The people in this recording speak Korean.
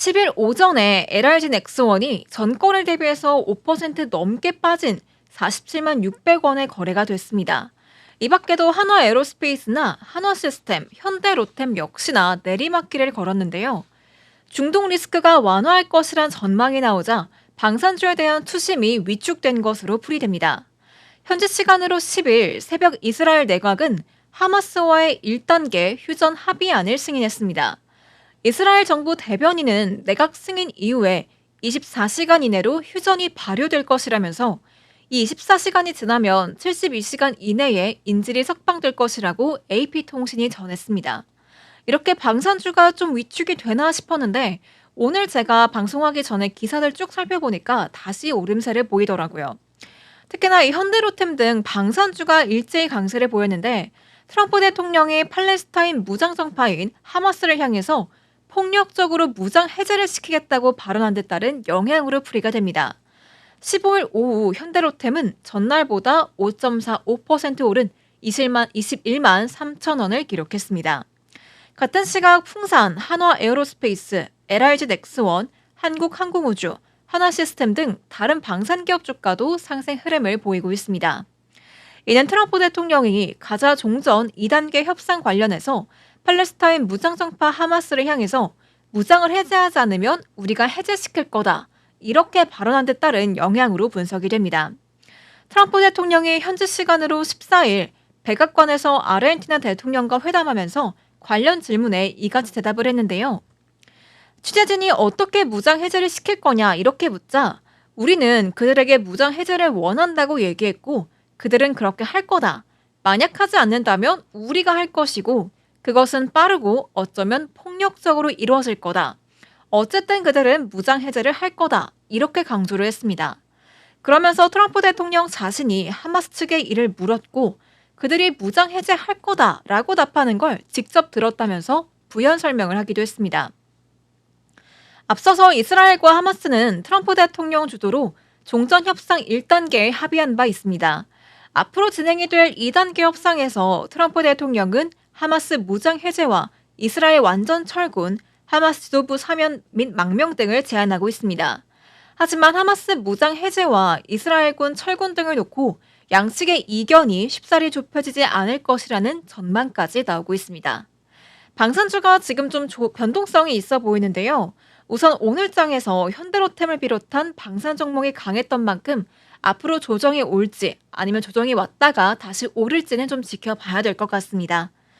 10일 오전에 LRG 넥스원이 전거래 대비해서 5% 넘게 빠진 47만 600원에 거래가 됐습니다. 이 밖에도 한화 에어로스페이스나 한화 시스템, 현대 로템 역시나 내리막길을 걸었는데요. 중동 리스크가 완화할 것이란 전망이 나오자 방산주에 대한 투심이 위축된 것으로 풀이됩니다. 현지 시간으로 10일 새벽 이스라엘 내각은 하마스와의 1단계 휴전 합의안을 승인했습니다. 이스라엘 정부 대변인은 내각 승인 이후에 24시간 이내로 휴전이 발효될 것이라면서 이 24시간이 지나면 72시간 이내에 인질이 석방될 것이라고 AP통신이 전했습니다. 이렇게 방산주가 좀 위축이 되나 싶었는데 오늘 제가 방송하기 전에 기사들 쭉 살펴보니까 다시 오름세를 보이더라고요. 특히나 이 현대로템 등 방산주가 일제히 강세를 보였는데 트럼프 대통령이 팔레스타인 무장정파인 하마스를 향해서 폭력적으로 무장 해제를 시키겠다고 발언한 데 따른 영향으로 풀이가 됩니다. 15일 오후 현대로템은 전날보다 5.45% 오른 21만, 21만 3천 원을 기록했습니다. 같은 시각 풍산, 한화 에어로스페이스, LRG 넥스원, 한국항공우주, 하나시스템 등 다른 방산기업 주가도 상승 흐름을 보이고 있습니다. 이는 트럼프 대통령이 가자 종전 2단계 협상 관련해서 팔레스타인 무장정파 하마스를 향해서 무장을 해제하지 않으면 우리가 해제시킬 거다. 이렇게 발언한 데 따른 영향으로 분석이 됩니다. 트럼프 대통령이 현지 시간으로 14일 백악관에서 아르헨티나 대통령과 회담하면서 관련 질문에 이같이 대답을 했는데요. 취재진이 어떻게 무장 해제를 시킬 거냐 이렇게 묻자 우리는 그들에게 무장 해제를 원한다고 얘기했고 그들은 그렇게 할 거다. 만약 하지 않는다면 우리가 할 것이고 그것은 빠르고 어쩌면 폭력적으로 이루어질 거다. 어쨌든 그들은 무장 해제를 할 거다. 이렇게 강조를 했습니다. 그러면서 트럼프 대통령 자신이 하마스 측에 이를 물었고 그들이 무장 해제할 거다라고 답하는 걸 직접 들었다면서 부연 설명을 하기도 했습니다. 앞서서 이스라엘과 하마스는 트럼프 대통령 주도로 종전 협상 1단계에 합의한 바 있습니다. 앞으로 진행이 될 2단계 협상에서 트럼프 대통령은 하마스 무장 해제와 이스라엘 완전 철군, 하마스 지도부 사면 및 망명 등을 제안하고 있습니다. 하지만 하마스 무장 해제와 이스라엘군 철군 등을 놓고 양측의 이견이 쉽사리 좁혀지지 않을 것이라는 전망까지 나오고 있습니다. 방산주가 지금 좀 조, 변동성이 있어 보이는데요. 우선 오늘장에서 현대로템을 비롯한 방산 종목이 강했던 만큼 앞으로 조정이 올지 아니면 조정이 왔다가 다시 오를지는 좀 지켜봐야 될 것 같습니다.